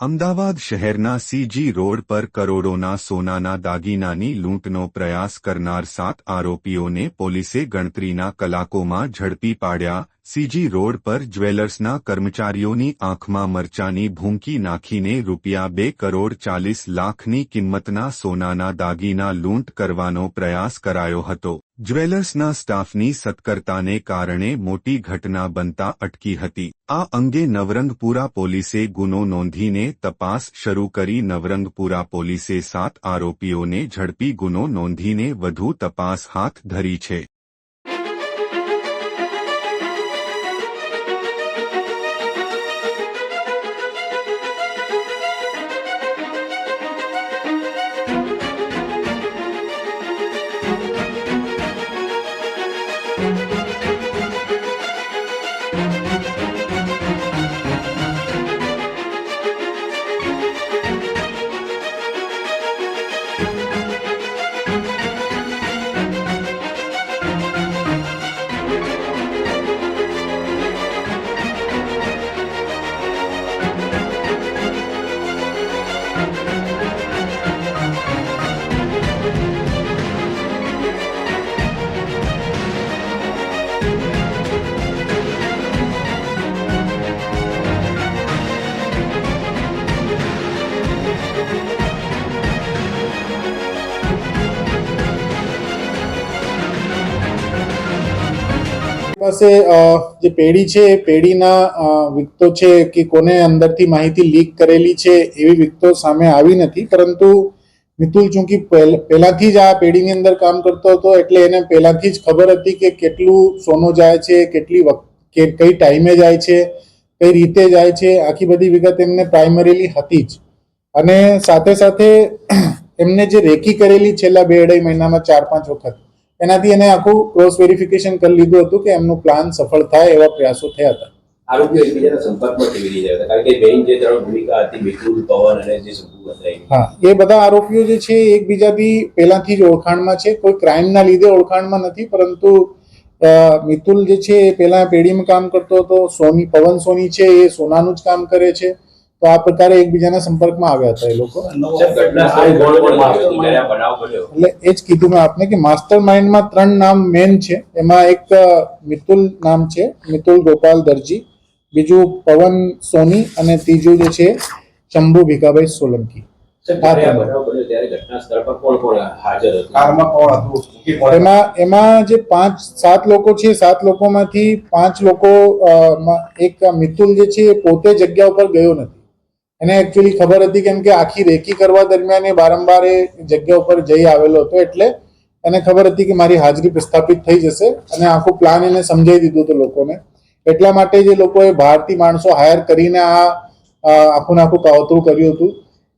અમદાવાદ શહેરના CG road પર કરોડોના સોનાના દાગીનાની લૂંટનો પ્રયાસ કરનાર સાત આરોપીઓને પોલીસે ગણતરીના કલાકોમાં ઝડપી પાડ્યા સીજી રોડ પર જ્વેલર્સના કર્મચારીઓની આંખમાં મરચાની ભૂંકી નાખીને રૂપિયા બે કરોડ ચાલીસ લાખની કિંમતના સોનાના દાગીના લૂંટ કરવાનો પ્રયાસ કરાયો હતો. જ્વેલર્સના સ્ટાફની સત્કરતાને કારણે મોટી ઘટના બનતા અટકી હતી. આ અંગે નવરંગપુરા પોલીસે ગુનો નોંધીને તપાસ શરૂ કરી નવરંગપુરા પોલીસે સાત આરોપીઓને ઝડપી ગુનો નોંધીને વધુ તપાસ હાથ ધરી છે. પાસે જે પેઢી છે, એ પેઢીના વિકતો છે કે કોને અંદરથી માહિતી લીક કરેલી છે એવી વિગતો સામે આવી નથી. પરંતુ મિતુલ ચૂંકી પહેલાથી જ આ પેઢીની અંદર કામ કરતો હતો એટલે એને પહેલાથી જ ખબર હતી કે કેટલું સોનું જાય છે, કેટલી વખત કઈ ટાઈમે જાય છે, કઈ રીતે જાય છે, આખી બધી વિગત એમને પ્રાઇમરીલી હતી જ. અને સાથે સાથે એમને જે રેકી કરેલી છેલ્લા બે અઢાઈ મહિનામાં ચાર પાંચ વખત. એનાથી એને આખું ક્રોસ વેરિફિકેશન કરી લીધું હતું કે એમનું પ્લાન સફળ થાય એવા પ્રયાસો થયા હતા. આરોપીઓ એકબીજાના સંપર્કમાં કેવી રીતે હતા? કારણ કે બેન જે ત્રણ ભૂમિકા હતી મિતુલ પવન અને જે શંભુ હતા એ. હા એ બધા આરોપીઓ જે છે એકબીજાથી પહેલાથી જ ઓળખાણમાં છે. કોઈ ક્રાઇમના લીધે ઓળખાણમાં નથી પરંતુ મિતુલ જે છે એ પહેલા પેઢીમાં કામ કરતો હતો સોની પવન સોની છે એ સોનાનું જ કામ કરે છે. તો આ પ્રકારે એકબીજાના સંપર્કમાં આવ્યા હતા એ લોકો. એટલે એ જ કીધું મેં આપને કે માસ્ટર માઇન્ડમાં ત્રણ નામ મેન છે. એમાં એક મિતુલ નામ છે મિતુલ ગોપાલ દરજી. બીજું પવન સોની અને ત્રીજું જે છે શંભુ ભીખાભાઈ સોલંકી. સાહેબ, જ્યારે આ બનાવ બન્યો ત્યારે ઘટના સ્થળ પર કોણ કોણ હાજર હતું? કારમાં કોણ હતું? કે કોણ એમાં એમાં જે પાંચ સાત લોકો છે સાત લોકોમાંથી પાંચ લોકો એક મિતુલ જે છે એ પોતે જગ્યા ઉપર ગયો નથી. એને એકચ્યુઅલી ખબર હતી કેમ કે આખી રેકી કરવા દરમિયાન એ વારંવાર એ જગ્યા ઉપર જઈ આવેલો હતો એટલે એને ખબર હતી કે મારી હાજરી પ્રસ્થાપિત થઈ જશે અને આખું પ્લાન એને સમજાવી દીધું હતું લોકોને. એટલા માટે જે લોકોએ બહારથી માણસો હાયર કરીને આ આખું આખું કાવતરું કર્યું હતું.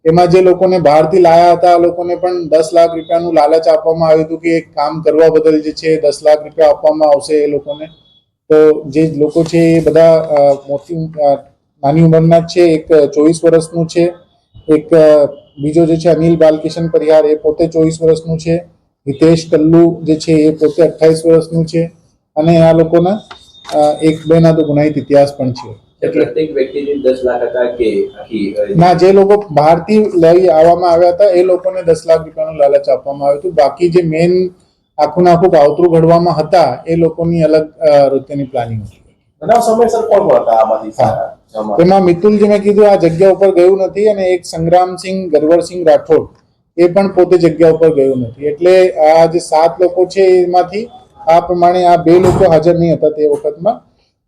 એમાં જે લોકોને બહારથી લાયા હતા, આ લોકોને પણ દસ લાખ રૂપિયાનું લાલચ આપવામાં આવ્યું હતું કે એક કામ કરવા બદલ જે છે દસ લાખ રૂપિયા આપવામાં આવશે એ લોકોને. તો જે લોકો છે એ બધા મોટી નાની ઉંમરના છે એક ચોવીસ વર્ષનું છે એક બીજો જે છે અનિલ બાલકિશન પરિહાર એ પોતે ચોવીસ વર્ષનું છે હિતેશ કલ્લુ જે છે એ પોતે અઠ્ઠાવીસ વર્ષનું છે અને આ લોકોના એક બેના તો ગુનાહિત ઇતિહાસ પણ છે. ના જે લોકો બહારથી લઈ આવવામાં આવ્યા હતા એ લોકોને દસ લાખ રૂપિયાનું લાલચ આપવામાં આવ્યું હતું. બાકી જે મેન આખું આખું કાવતરું ઘડવામાં હતા એ લોકોની અલગ રીતેની પ્લાનિંગ હતી. બનાવ સમયસર કોણ કોણ હતા આમાંથી હા. જમા? તેમાં મિતુલ મેં કીધું, આ જગ્યા ઉપર ગયું નથી અને એક સંગ્રામસિંહ, ગરવરસિંહ રાઠોડ, એ પણ પોતે જગ્યા ઉપર ગયું નથી એટલે આ જે સાત લોકો છે એમાંથી, આ પ્રમાણે આ બે લોકો હાજર નહીં હતા તે વખતમાં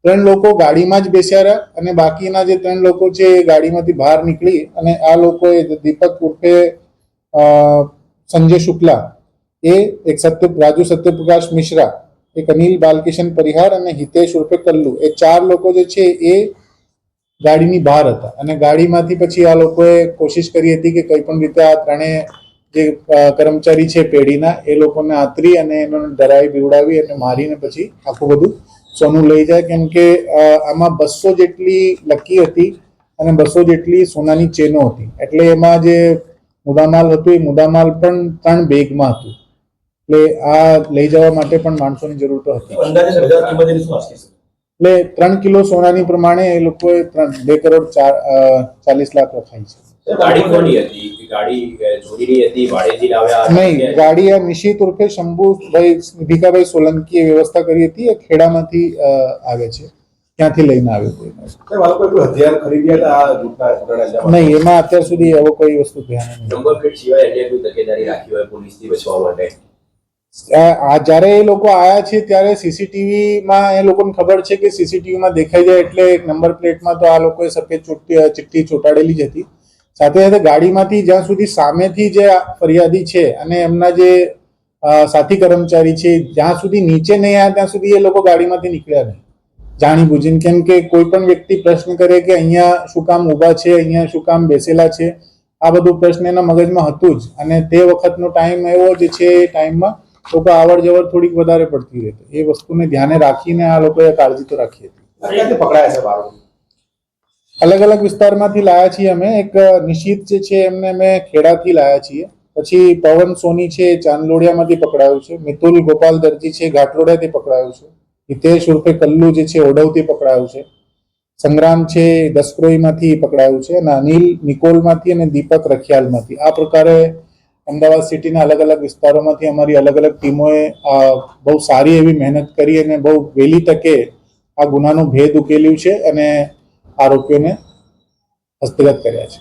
ત્રણ લોકો ગાડીમાં જ બેસ્યા રહ્યા અને બાકીના જે ત્રણ લોકો છે એ ગાડીમાંથી બહાર નીકળી અને આ લોકોએ દીપક ઉર્ફે સંજય શુક્લા, એ એક સત્ય, રાજુ સત્યપ્રકાશ મિશ્રા એક અનિલ બાલકિશન પરિહાર અને હિતેશ ઉર્ફે કલ્લુ. એ ચાર લોકો જે છે એ ગાડીની બહાર હતા. અને ગાડીમાંથી પછી આ લોકોએ કોશિશ કરી હતી કે કંઈ પણ રીતે આ ત્રણેય જે કર્મચારી છે પેઢીના, એ લોકોને આતરી અને એનો ડરાવી બીવડાવી અને મારીને પછી આખું બધું સોનું લઈ જાય. કેમ કે આમાં બસો જેટલી લકી હતી અને બસો જેટલી સોનાની ચેનો હતી. એટલે એમાં જે મુદ્દામાલ હતું, એ મુદ્દામાલ પણ ત્રણ બેગમાં હતું. એટલે આ લઈ જવા માટે પણ માણસોની જરૂર તો હતી. એટલે ત્રણ કિલો સોનાની પ્રમાણે એ લોકોએ બે કરોડ ચાલીસ લાખ રખાઈ છે. સર, ગાડી કોની હતી? ગાડી અ, ચોરીની હતી ભાડેથી લાવ્યા હતા? નહીં ગાડી આ નિશિત ઉર્ફે શંભુભાઈ ભીખાભાઈ સોલંકીએ વ્યવસ્થા કરી હતી એ ખેડામાંથી આવે છે. ત્યાંથી લઈને આવ્યો? નહીં. એમાં અત્યાર સુધી એવો કોઈ વસ્તુ ધ્યાન નહીં આ જ્યારે એ લોકો આવ્યા છે ત્યારે સીસીટીવીમાં એ લોકોને ખબર છે કે સીસીટીવીમાં દેખાઈ જાય એટલે એક નંબર પ્લેટમાં તો આ લોકોએ સફેદ ચિઠ્ઠી ચોંટાડેલી જ હતી. સાથે સાથે ગાડીમાંથી જ્યાં સુધી સામેથી જે ફરિયાદી છે અને એમના જે સાથી કર્મચારી છે, જ્યાં સુધી નીચે નહીં આવ્યા ત્યાં સુધી એ લોકો ગાડીમાંથી નીકળ્યા નહીં. જાણી બુજીને કેમ કે કોઈ પણ વ્યક્તિ પ્રશ્ન કરે કે અહીંયા શું કામ ઊભા છે, અહીંયા શું કામ બેસેલા છે, આ બધું પ્રશ્ન એના મગજમાં હતું જ. અને તે વખતનો ટાઈમ એવો જે છે એ ટાઈમમાં લોકો આવડ જવડ થોડીક વધારે પડતી રહેતી એ વસ્તુને ધ્યાને રાખીને આ લોકોએ કાળજી તો રાખી હતી. પકડાયા છે અલગ અલગ વિસ્તારમાંથી લાયા છીએ અમે. એક નિશિત જે છે એમને અમે ખેડાથી લાયા છીએ. પછી પવન સોની છે ચાંદલોડિયામાંથી પકડાયું છે. મિતુલ ગોપાલ દરજી છે ઘાટલોડિયાથી પકડાયું છે. હિતેશ ઉર્ફે કલ્લુ જે છે ઓડવથી પકડાયું છે. સંગ્રામ છે દસક્રોઈમાંથી પકડાયું છે. અને અનિલ નિકોલમાંથી અને દીપક રખિયાલમાંથી. આ પ્રકારે અમદાવાદ સિટીના અલગ અલગ વિસ્તારોમાંથી અમારી અલગ અલગ ટીમોએ બહુ સારી એવી મહેનત કરી અને બહુ વહેલી તકે આ ગુનાનું ભેદ ઉકેલ્યું છે અને આરોપીઓને હસ્તગત કર્યા છે.